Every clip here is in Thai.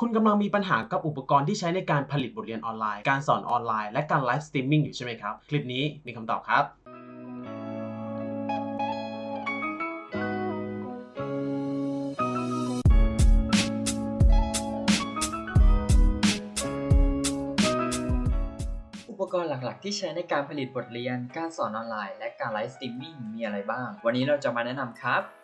คุณกำลังมีปัญหากับอุปกรณ์ที่ใช้ในการผลิตบทเรียนออนไลน์ การสอนออนไลน์ และการไลฟ์สตรีมมิ่งอยู่ใช่ไหมครับ คลิปนี้มีคำตอบครับอุปกรณ์หลักๆ ที่ใช้ในการผลิตบทเรียน การสอนออนไลน์ และการไลฟ์สตรีมมิ่งมีอะไรบ้าง วันนี้เราจะมาแนะนำครับ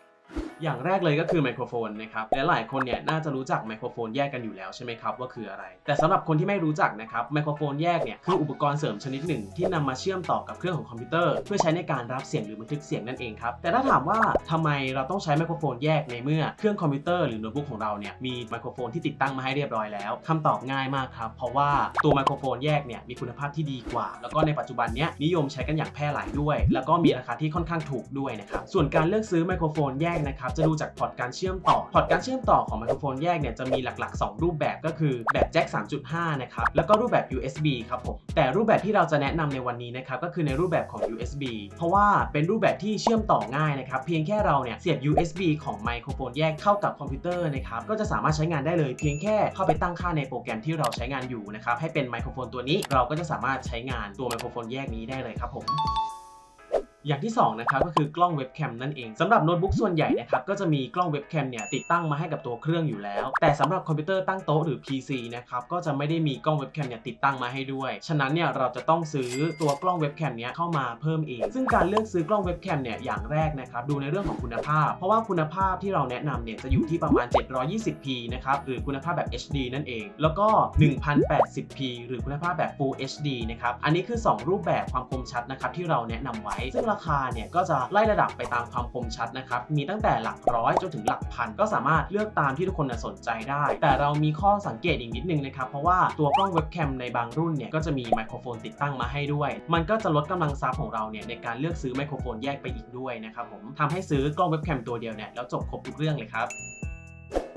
อย่างแรกเลยก็คือไมโครโฟนนะครับและหลายคนเนี่ยน่าจะรู้จักไมโครโฟนแยกกันอยู่แล้วใช่ไหมครับว่าคืออะไร แต่สำหรับคนที่ไม่รู้จักนะครับไมโครโฟนแยกเนี่ยคืออุปกรณ์เสริมชนิดหนึ่ง ที่นำมาเชื่อมต่อกับเครื่องของคอมพิวเตอร์เพื่อใช้ในการรับเสียงหรือบันทึกเสียงนั่นเองครับแต่ถ้าถามว่าทำไมเราต้องใช้ไมโครโฟนแยกในเมื่อเครื่องคอมพิวเตอร์หรือโน้ตบุ๊กของเราเนี่ยมีไมโครโฟนที่ติดตั้งมาให้เรียบร้อยแล้วคำตอบง่ายมากครับเพราะว่าตัวไมโครโฟนแยกเนี่ยมีคุณภาพที่ดีกว่า แล้วก็ในปัจจุบันเนี้ยนิยมใช้กันอย่างแพร่หลายด้วย แล้วก็มีราคาที่ค่อนข้างถูกด้วยนะครับส่วนการเลือกซื้อไมโครโฟนแยกนะครับจะดูจากพอร์ตการเชื่อมต่อ พอร์ตการเชื่อมต่อของไมโครโฟนแยกเนี่ยจะมีหลักๆ 2 รูปแบบก็คือแบบแจ็ค3.5 นะครับ แล้วก็รูปแบบ USB ครับผม แต่รูปแบบที่เราจะแนะนำในวันนี้นะครับก็คือในรูปแบบของ USB เพราะว่าเป็นรูปแบบที่เชื่อมต่อง่ายนะครับ เพียงแค่เราเนี่ยเสียบ USB ของไมโครโฟนแยกเข้ากับคอมพิวเตอร์นะครับก็จะสามารถใช้งานได้เลยเพียงแค่เข้าไปตั้งค่าในโปรแกรมที่เราใช้งานอยู่นะครับให้เป็นไมโครโฟนตัวนี้เราก็จะสามารถใช้งานตัวไมโครโฟนแยกนี้ได้เลยครับผม อย่างที่2นะครับก็คือกล้องเว็บแคมนั่นเองสำหรับโน้ตบุ๊กส่วนใหญ่นะครับก็จะมีกล้องเว็บแคมเนี่ยติดตั้งมาให้กับตัวเครื่องอยู่แล้ว แต่สำหรับคอมพิวเตอร์ตั้งโต๊ะหรือ PC นะครับก็จะไม่ได้มีกล้องเว็บแคมเนี่ยติดตั้งมาให้ด้วย ฉะนั้นเนี่ยเราจะต้องซื้อตัวกล้องเว็บแคมเนี้ยเข้ามาเพิ่มเอง ซึ่งการเลือกซื้อกล้องเว็บแคมเนี่ยอย่างแรกนะครับดูในเรื่องของคุณภาพ เพราะว่าคุณภาพที่เราแนะนำเนี่ยจะอยู่ที่ประมาณ 720p นะครับหรือคุณภาพแบบ HD นั่นเอง แล้วก็ 1080p หรือคุณภาพแบบ Full HD นะครับอันนี้คือ 2 รูปแบบความคมชัดนะครับที่เราแนะนำไว้ซึ่งราคาเนี่ยก็จะไล่ระดับไปตามความคมชัดนะครับ มีตั้งแต่หลักร้อยจนถึงหลักพันก็สามารถเลือกตามที่ทุกคนสนใจได้ แต่เรามีข้อสังเกตอีกนิดนึงนะครับ เพราะว่าตัวกล้องเว็บแคมในบางรุ่นเนี่ยก็จะมีไมโครโฟนติดตั้งมาให้ด้วย มันก็จะลดกำลังซับของเราเนี่ยในการเลือกซื้อไมโครโฟนแยกไปอีกด้วยนะครับผมทำให้ซื้อกล้องเว็บแคมตัวเดียวเนี่ยแล้วจบครบทุกเรื่องเลยครับ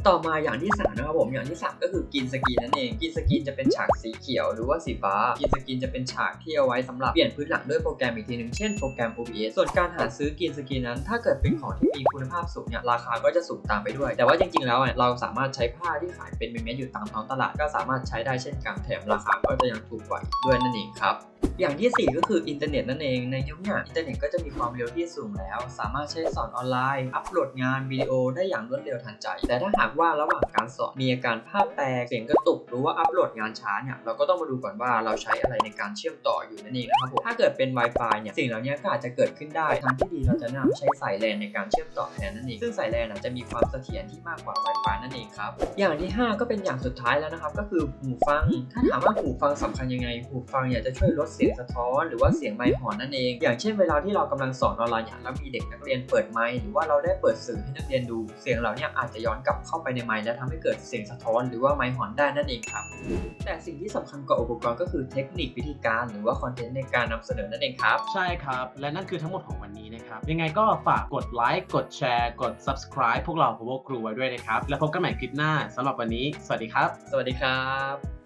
ต่อมาอย่างที่สามนะครับผมอย่างที่สามก็คือกินสกรีนนั่นเองกินสกรีนจะเป็นฉากสีเขียวหรือว่าสีฟ้ากินสกรีนจะเป็นฉากที่เอาไว้สำหรับเปลี่ยนพื้นหลังด้วยโปรแกรมอีกทีหนึ่งเช่นโปรแกรม OBS ส่วนการหาซื้อกินสกรีนนั้น ถ้าเกิดเป็นของที่มีคุณภาพสูงเนี่ยราคาก็จะสูงตามไปด้วย แต่ว่าจริงๆแล้วเนี่ยเราสามารถใช้ผ้าที่ขายเป็นเม็ดๆอยู่ตามท้องตลาดก็สามารถใช้ได้เช่นกันแถมราคาก็จะยังถูกกว่าด้วยนั่นเองครับอย่างที่ 4 ก็คืออินเทอร์เน็ตนั่นเอง ในยุคนี้อินเทอร์เน็ตก็จะมีความเร็วที่สูงแล้ว สามารถใช้สอนออนไลน์ อัปโหลดงานวิดีโอได้อย่างรวดเร็วทันใจ แต่ถ้าหากว่าระหว่างการสอนมีอาการภาพแตกเสียงกระตุกหรือว่าอัปโหลดงานช้าเนี่ยเราก็ต้องมาดูก่อนว่าเราใช้อะไรในการเชื่อมต่ออยู่นั่นเองนะครับผมถ้าเกิดเป็น Wi-Fi เนี่ยสิ่งเหล่านี้ก็อาจจะเกิดขึ้นได้ทางที่ดีเราจะแนะนำใช้สายแลนในการเชื่อมต่อแทนนั่นเองซึ่งสายแลนจะมีความเสถียรที่มากกว่า Wi-Fi นั่นเองครับอย่างที่ 5 ก็เป็นอย่างสุดท้ายแล้วนะครับก็คือหูฟัง ถ้าถามว่าหูฟังสำคัญยังไงหูฟังเนี่ยจะช่วยลดเสียงสะท้อน หรือว่าเสียงไมค์หอนนั่นเอง อย่างเช่นเวลาที่เรากำลังสอนออนไลน์อย่างแล้วมีเด็กนักเรียนเปิดไมค์หรือว่าเราได้เปิดสื่อให้นักเรียนดู เสียงเหล่านี้อาจจะย้อนกลับเข้าไปในไมค์และทำให้เกิดเสียงสะท้อน หรือว่าไมค์หอนได้นั่นเองครับ แต่สิ่งที่สำคัญกว่าอุปกรณ์ก็คือเทคนิควิธีการหรือว่าคอนเทนต์ในการนำเสนอนั่นเองครับ ใช่ครับ และนั่นคือทั้งหมดของวันนี้นะครับ ยังไงก็ฝากกดไลค์กดแชร์ กด subscribe พวกเรา Power Crew ไว้ด้วยนะครับ แล้วพบกันใหม่คลิปหน้าสำหรับวันนี้ สวัสดีครับ สวัสดีครับ